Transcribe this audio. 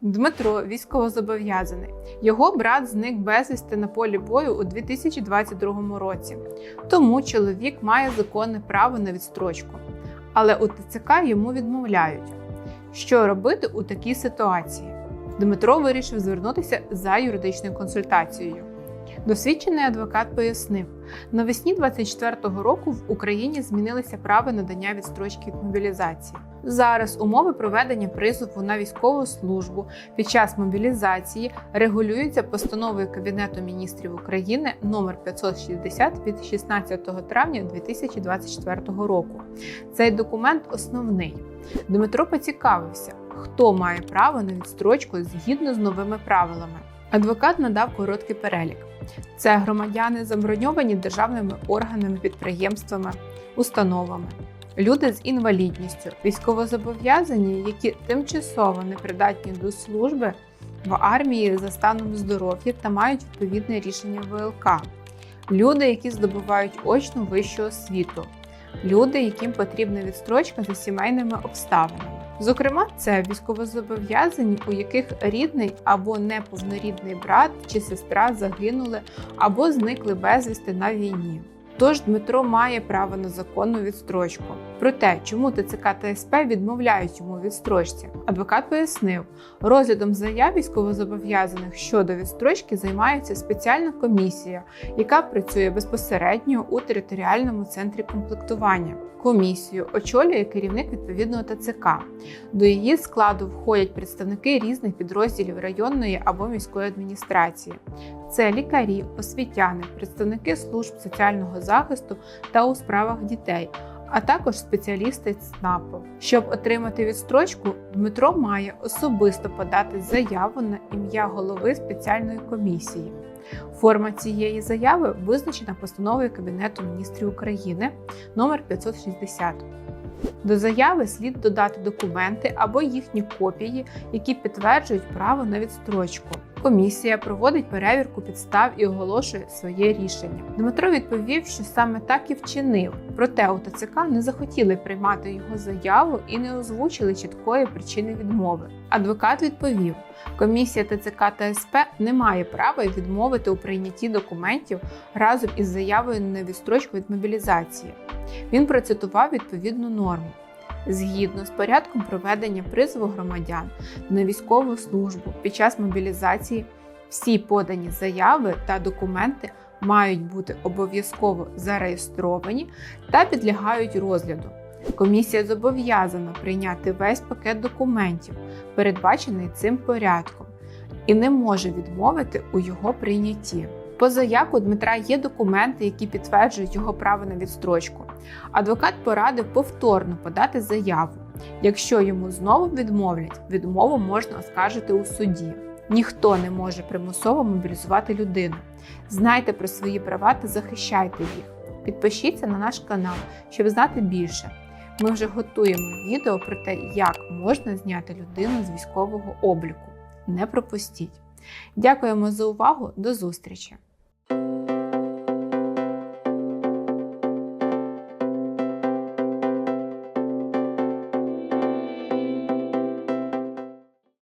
Дмитро військовозобов'язаний. Його брат зник безвісти на полі бою у 2022 році. Тому чоловік має законне право на відстрочку. Але у ТЦК йому відмовляють. Що робити у такій ситуації? Дмитро вирішив звернутися за юридичною консультацією. Досвідчений адвокат пояснив, навесні 24-го року в Україні змінилися права надання відстрочки від мобілізації. Зараз умови проведення призову на військову службу під час мобілізації регулюються постановою Кабінету міністрів України номер 560 від 16 травня 2024 року. Цей документ основний. Дмитро поцікавився, хто має право на відстрочку згідно з новими правилами. Адвокат надав короткий перелік. Це громадяни, заброньовані державними органами, підприємствами, установами, люди з інвалідністю, військовозобов'язані, які тимчасово непридатні до служби в армії за станом здоров'я та мають відповідне рішення ВЛК, люди, які здобувають очну вищу освіту, люди, яким потрібна відстрочка за сімейними обставинами. Зокрема, це військовозобов'язані, у яких рідний або неповнорідний брат чи сестра загинули або зникли безвісти на війні. Тож Дмитро має право на законну відстрочку. Про те, чому ТЦК та СП відмовляють йому відстрочці, адвокат пояснив, розглядом заяв військовозобов'язаних щодо відстрочки займається спеціальна комісія, яка працює безпосередньо у територіальному центрі комплектування. Комісію очолює керівник відповідного ТЦК. До її складу входять представники різних підрозділів районної або міської адміністрації. Це лікарі, освітяни, представники служб соціального захисту та у справах дітей, а також спеціалісти ЦНАПу. Щоб отримати відстрочку, Дмитро має особисто подати заяву на ім'я голови спеціальної комісії. Форма цієї заяви визначена постановою Кабінету міністрів України номер 560. До заяви слід додати документи або їхні копії, які підтверджують право на відстрочку. Комісія проводить перевірку підстав і оголошує своє рішення. Дмитро відповів, що саме так і вчинив. Проте у ТЦК не захотіли приймати його заяву і не озвучили чіткої причини відмови. Адвокат відповів: комісія ТЦК та СП не має права відмовити у прийнятті документів разом із заявою на відстрочку від мобілізації. Він процитував відповідну норму. Згідно з порядком проведення призову громадян на військову службу під час мобілізації, всі подані заяви та документи мають бути обов'язково зареєстровані та підлягають розгляду. Комісія зобов'язана прийняти весь пакет документів, передбачений цим порядком, і не може відмовити у його прийнятті. Поза як Дмитра є документи, які підтверджують його право на відстрочку. Адвокат порадив повторно подати заяву. Якщо йому знову відмовлять, відмову можна оскаржити у суді. Ніхто не може примусово мобілізувати людину. Знайте про свої права та захищайте їх. Підпишіться на наш канал, щоб знати більше. Ми вже готуємо відео про те, як можна зняти людину з військового обліку. Не пропустіть! Дякуємо за увагу, до зустрічі!